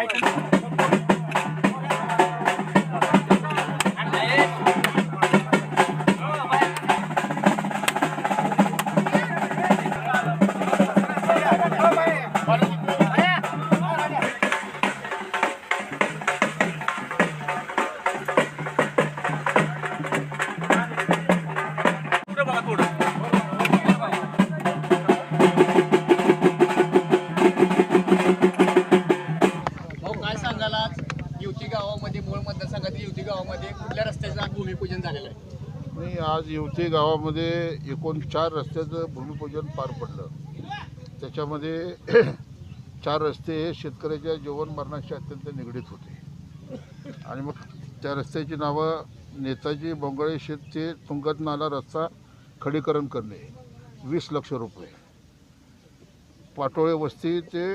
भाऊ युती गावामध्ये मूळ मतदारसंघातील युती गावामध्ये कुठल्या रस्त्याचं आज भूमिपूजन झालेलं आहे? मी आज युवती गावामध्ये एकूण चार रस्त्याचं भूमिपूजन पार पडलं. त्याच्यामध्ये चार रस्ते हे शेतकऱ्याच्या जीवन मरणाशी अत्यंत निगडीत होते. आणि मग त्या रस्त्याची नावं नेताजी बोंगळे शेत ते तुंगत नाला रस्ता खडीकरण करणे वीस लक्ष रुपये. पाटोळे वस्ती ते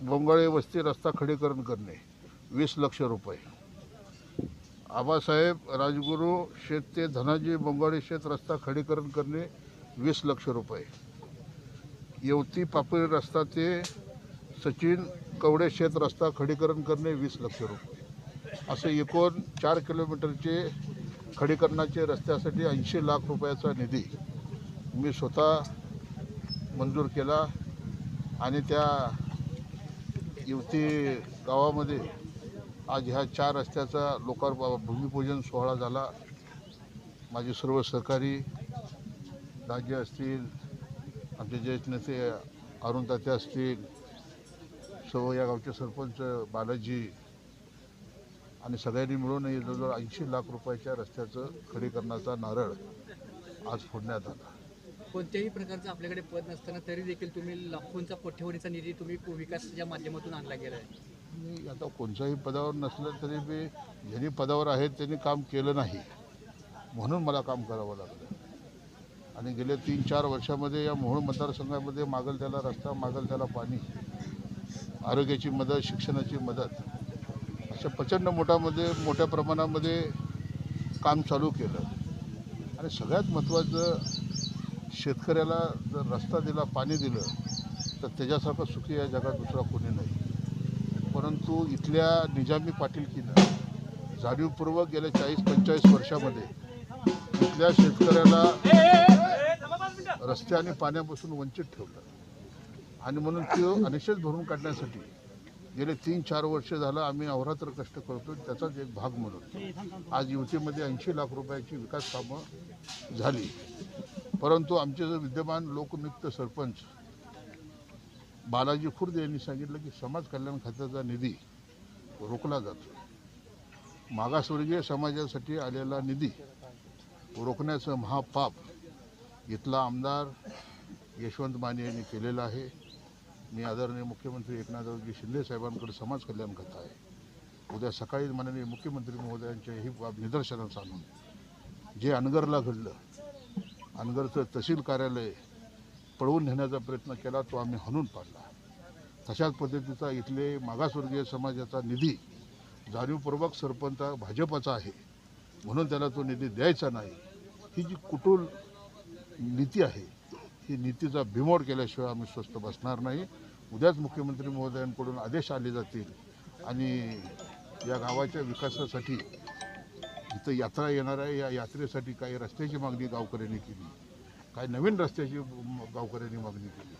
बोंगळे वस्ती रस्ता खडीकरण करणे. वीस लक्ष रुपये. आबासाहेब राजगुरू शेत ते धनाजी बोंगाडे शेत रस्ता खडीकरण करणे वीस लक्ष रुपये. येवती पापरी रस्ता ते सचिन कवडे शेत रस्ता खडीकरण करणे वीस लक्ष रुपये. असे एकूण चार किलोमीटरचे खडीकरणाचे रस्त्यासाठी ऐंशी लाख रुपयाचा निधी मी स्वतः मंजूर केला आणि त्या युवती गावामध्ये आज ह्या चार रस्त्याचा लोकार भूमिपूजन सोहळा झाला. माझे सर्व सहकारी राज्य असतील आमचे ज्येष्ठ नेते अरुण तात्या असतील सर्व या गावचे सरपंच बालाजी आणि सगळ्यांनी मिळून जवळजवळ ऐंशी लाख रुपयाच्या रस्त्याचं खडीकरणाचा नारळ आज फोडण्यात आला. कोणत्याही प्रकारचं आपल्याकडे पद नसताना तरी देखील तुम्ही लाखोंचा कोठेवरीचा निधी तुम्ही विकासाच्या माध्यमातून आणला गेला आहे मी आता कोणत्याही पदावर नसलं तरी मी ज्यांनी पदावर आहेत त्यांनी काम केलं नाही. म्हणून मला काम करावं लागलं. आणि गेल्या तीन चार वर्षामध्ये या मोहोळ मतदारसंघामध्ये मागल त्याला रस्ता मागल त्याला पाणी आरोग्याची मदत शिक्षणाची मदत अशा प्रचंड मोठ्यामध्ये मोठ्या प्रमाणामध्ये काम चालू केलं. आणि सगळ्यात महत्त्वाचं शेतकऱ्याला जर रस्ता दिला पाणी दिलं तर त्याच्यासारखं सुखी या जगात दुसरा कोणी नाही. परंतु इथल्या निजामी पाटीलकीनं जाणीवपूर्वक गेल्या चाळीस पंचेचाळीस वर्षामध्ये इथल्या शेतकऱ्याला रस्ते आणि पाण्यापासून वंचित ठेवलं. आणि म्हणून तो अनिश्चित भरून काढण्यासाठी गेले तीन चार वर्ष झालं आम्ही अहोरात्र कष्ट करतो त्याचाच एक भाग म्हणून. आज युतीमध्ये ऐंशी लाख रुपयाची विकास कामं झाली. परंतु आमचे जे विद्यमान लोकनियुक्त सरपंच बालाजी खुर्द यांनी सांगितलं की समाज कल्याण खात्याचा निधी रोखला जातो. मागासवर्गीय समाजासाठी आलेला निधी रोखण्याचं महापाप इथला आमदार यशवंत माने यांनी केलेलं आहे. मी आदरणीय मुख्यमंत्री एकनाथरावजी शिंदे साहेबांकडे समाज कल्याण खातं आहे. उद्या सकाळी माननीय मुख्यमंत्री महोदयांच्या ही बाब निदर्शनास आणून जे अनगरला घडलं अनगरचं तहसील कार्यालय पळवून नेण्याचा प्रयत्न केला तो आम्ही हणून पाडला. तशाच पद्धतीचा इथले मागासवर्गीय समाजाचा निधी जाणीवपूर्वक सरपंच भाजपचा आहे म्हणून त्याला तो निधी द्यायचा नाही. ही जी कुटुल नीती आहे ही नीतीचा बिमोड केल्याशिवाय आम्ही स्वस्त बसणार नाही. उद्याच मुख्यमंत्री महोदयांकडून आदेश आले जातील आणि या गावाच्या विकासासाठी इथं यात्रा येणार आहे. या यात्रेसाठी काही रस्त्याची मागणी गावकऱ्यांनी केली. काही नवीन रस्त्याची गावकऱ्यांनी मागणी केली.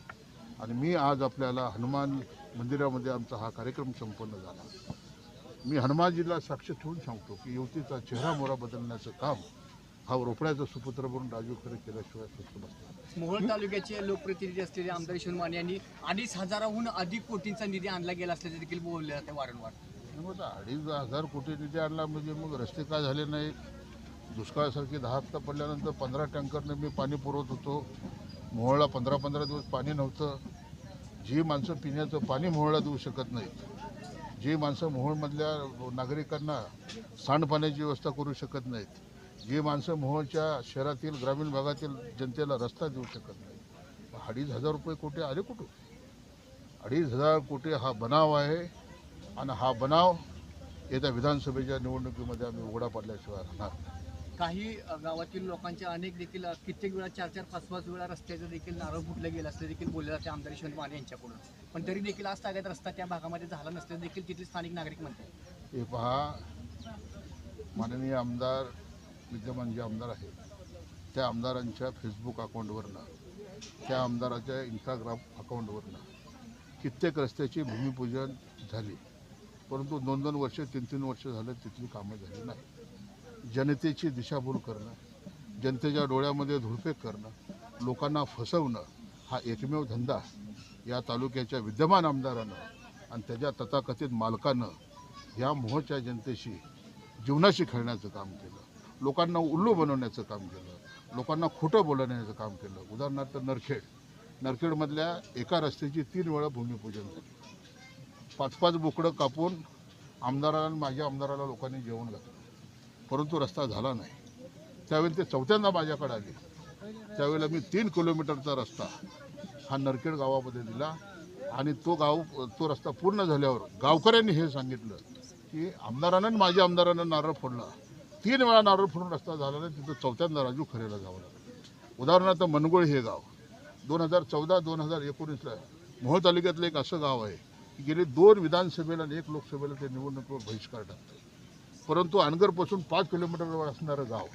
आणि मी आज आपल्याला हनुमान मंदिरामध्ये आमचा हा कार्यक्रम संपन्न झाला. मी हनुमानजीला साक्ष ठेवून सांगतो की युवतीचा चेहरा मोरा बदलण्याचं काम हा रोपड्याचा सुपुत्र म्हणून राजू खरे केल्याशिवाय नाही. मोहोळ तालुक्याचे लोकप्रतिनिधी असलेले आमदार यशवंत माने यांनी अडीच हजाराहून अधिक कोटींचा निधी आणला गेला असल्याचे देखील बोलले जाते वारंवार. अडीच हजार कोटी निधी आणला म्हणजे मग रस्ते का झाले नाहीत? दुष्काळासारखी दहा हप्ता पडल्यानंतर पंधरा टँकरने मी पाणी पुरवत होतो. मोहळला पंधरा पंधरा दिवस पाणी नव्हतं. जी माणसं पिण्याचं पाणी मोहळला देऊ शकत नाहीत. जी माणसं मोहोळमधल्या नागरिकांना सांडपाण्याची व्यवस्था करू शकत नाहीत. जी माणसं मोहोळच्या शहरातील ग्रामीण भागातील जनतेला रस्ता देऊ शकत नाहीत. अडीच हजार रुपये कोटी आले कुठून? अडीच हजार कोटी हा बनाव आहे आणि हा बनाव येत्या विधानसभेच्या निवडणुकीमध्ये आम्ही उघडा पडल्याशिवाय राहणार नाही. काही गावातील लोकांच्या अनेक देखील कित्येक वेळा चार चार पाच पाच वेळा रस्त्याचं देखील नारळ फुटलं गेलं असं देखील बोलले जाते आमदार यशवंत माने यांच्याकडून. पण तरी देखील आज ताग्यात रस्ता त्या भागामध्ये झाला नसल्याचं देखील तिथले स्थानिक नागरिक म्हणतात. हे पहा माननीय आमदार विद्यमान जे आमदार आहेत. त्या आमदारांच्या फेसबुक अकाउंटवरनं त्या आमदाराच्या इंस्टाग्राम अकाउंटवरनं कित्येक रस्त्याची भूमिपूजन झाली. परंतु दोन दोन वर्ष तीन तीन वर्ष झालं तिथली कामं झाली नाही जनतेची दिशाभूल करणं जनतेच्या डोळ्यामध्ये धुळफेक करणं लोकांना फसवणं हा एकमेव धंदा या तालुक्याच्या विद्यमान आमदारानं आणि त्याच्या तथाकथित मालकानं या मोहच्या जनतेशी जीवनाशी खेळण्याचं काम केलं. लोकांना उल्लू बनवण्याचं काम केलं. लोकांना खोटं बोलवण्याचं काम केलं. उदाहरणार्थ नरखेड. नरखेडमधल्या एका रस्त्याची तीन वेळा भूमिपूजन झालं. पाच पाच बोकडं कापून आमदाराला माझ्या आमदाराला लोकांनी जेवण घातलं. परंतु रस्ता झाला नाही. त्यावेळी ते चौथ्यांदा माझ्याकडे आले. त्यावेळेला मी तीन किलोमीटरचा रस्ता हा नरखेड गावामध्ये दिला आणि तो गाव तो रस्ता पूर्ण झाल्यावर गावकऱ्यांनी हे सांगितलं की आमदारानं माझ्या आमदारानं नारळ फोडला. तीन वेळा नारळ फोडून रस्ता झाला नाही तिथं चौथ्यांदा राजू खरेला जावं लागलं. उदाहरणार्थ मनगोळ हे गाव. दोन हजार चौदा दोन हजार एकोणीसला मोहोळ तालुक्यातलं एक असं गाव आहे की गेले दोन विधानसभेला आणि एक लोकसभेला ते निवडणुकीवर बहिष्कार टाकतं परंतु अनगरपासून पाच किलोमीटरवर असणारं गाव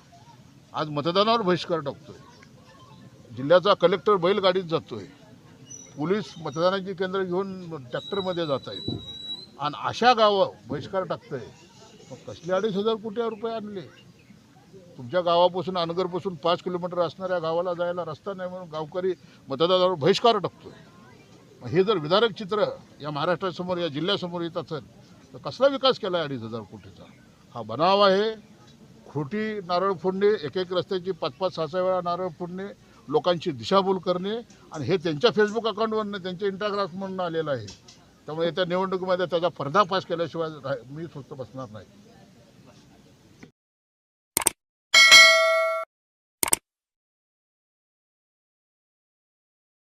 आज मतदानावर बहिष्कार टाकतो आहे जिल्ह्याचा कलेक्टर बैलगाडीत जातो आहे पोलीस मतदानाची केंद्र घेऊन ट्रॅक्टरमध्ये जात आहेत. आणि अशा गावं बहिष्कार टाकतंय. मग कसले अडीच हजार कोटी रुपये आणले? तुमच्या गावापासून अनगरपासून पाच किलोमीटर असणाऱ्या गावाला जायला रस्ता नाही म्हणून गावकरी मतदानावर बहिष्कार टाकतोय. मग हे जर विदारक चित्र या महाराष्ट्रासमोर या जिल्ह्यासमोर येत असेल तर कसला विकास केला आहे अडीच हजार कोटीचा? हा बनाव आहे. खोटी नारळ फोडणे एक एक रस्त्याची पाच पाच सहा सहा वेळा नारळ फोडणे लोकांची दिशाभूल करणे आणि हे त्यांच्या फेसबुक अकाउंटवरनं त्यांच्या इंस्टाग्राम आलेलं आहे. त्यामुळे येत्या निवडणुकीमध्ये त्याचा पडदाफाश केल्याशिवाय राह- मी स्वस्त बसणार नाही.